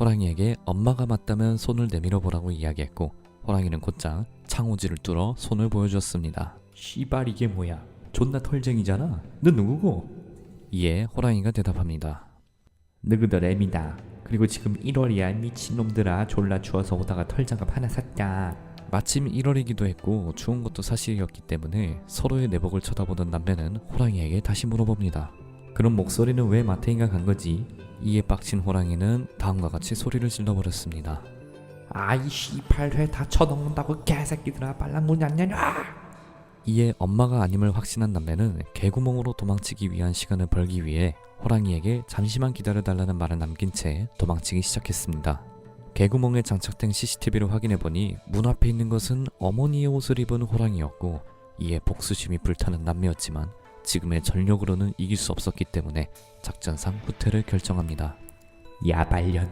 호랑이에게 엄마가 맞다면 손을 내밀어 보라고 이야기했고 호랑이는 곧장 창호지를 뚫어 손을 보여주었습니다. 씨발 이게 뭐야? 존나 털쟁이잖아. 너 누구고? 이에 호랑이가 대답합니다. 너그들 애미다. 그리고 지금 1월이야 미친놈들아 졸라 추워서 오다가 털장갑 하나 샀다. 마침 1월이기도 했고 추운 것도 사실이었기 때문에 서로의 내복을 쳐다보던 남매는 호랑이에게 다시 물어봅니다. 그럼 목소리는 왜 마태인가 간 거지? 이에 빡친 호랑이는 다음과 같이 소리를 질러버렸습니다. 아이 씨발 회다 쳐넣는다고 개새끼들아 빨랑 문 닫냐냐? 이에 엄마가 아님을 확신한 남매는 개구멍으로 도망치기 위한 시간을 벌기 위해 호랑이에게 잠시만 기다려달라는 말을 남긴 채 도망치기 시작했습니다. 개구멍에 장착된 CCTV를 확인해보니 문 앞에 있는 것은 어머니의 옷을 입은 호랑이였고 이에 복수심이 불타는 남매였지만 지금의 전력으로는 이길 수 없었기 때문에 작전상 후퇴를 결정합니다. 야발년